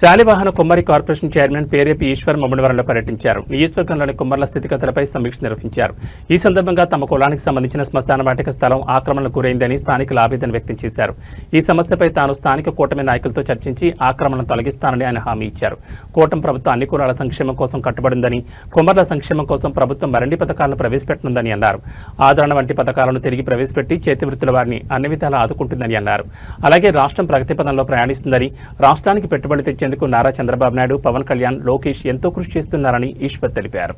Shalivahana Kummari corporation chairman Perepi Eshwar మమ్మడివరంలో పర్యటించారు. నియోజకవర్గంలోని కుమ్మర్ల స్థితిగతులపై సమీక్ష నిర్వహించారు. ఈ సందర్భంగా తమ కులానికి సంబంధించిన శ్మశాన వాటిక స్థలం ఆక్రమణకు గురైందని స్థానికులు ఆవేదన వ్యక్తం చేశారు. ఈ సమస్యపై తాను స్థానిక కూటమి నాయకులతో చర్చించి ఆక్రమణను తొలగిస్తానని ఆయన హామీ ఇచ్చారు. కూటమి ప్రభుత్వం అన్ని కులాల సంక్షేమం కోసం కట్టుబడిందని కుమ్మర్ల సంక్షేమం కోసం ప్రభుత్వం మరిన్ని పథకాలను ప్రవేశపెట్టనుందని అన్నారు. ఆదరణ వంటి పథకాలను తిరిగి ప్రవేశపెట్టి చేతివృత్తుల వారిని అన్ని విధాలా ఆదుకుంటుందని అన్నారు. అలాగే రాష్ట్రం ప్రగతి పదంలో ప్రయాణిస్తుందని రాష్ట్రానికి పెట్టుబడి తెచ్చేందుకు నారా చంద్రబాబు నాయుడు పవన్ కళ్యాణ్ లోకేష్ ఎంతో కృషి చేస్తున్నారని ఈశ్వర్ తెలిపారు.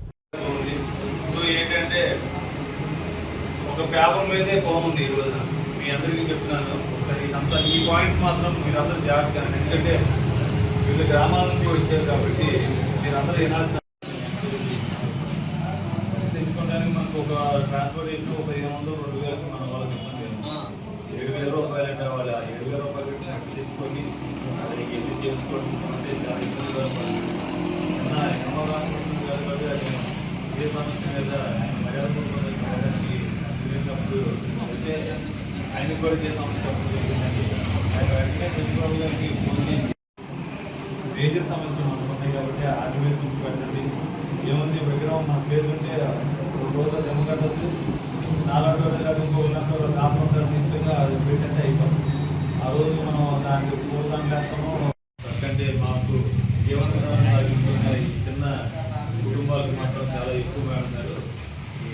మనకు ఒక ట్రాన్స్పోర్టేషన్ ఒక వందలు రెండు వేలకు మనం చేసుకోవడం అంటే చాలా ఇబ్బందిగా పడుతుంది. ఏ సమస్య మీద ఆయన మర్యాద పూర్వకంగా వెళ్ళినప్పుడు అయితే కూడా సమస్య మేజర్ సమస్యలు మనకు ఉన్నాయి కాబట్టి ఆటి మీద గుర్తు పెట్టండి ఏముంది విగ్రహం మన పేరు ఉంటే రెండు జమ కట్టచ్చు నాలుగు రోజులు ఇంకో ఉన్నట్టు కాంపౌండ్ దాని పూర్వం లక్ష్యము అంటే మాకు జీవన చిన్న కుటుంబాలకు మాత్రం చాలా ఎక్కువగా ఉన్నారు.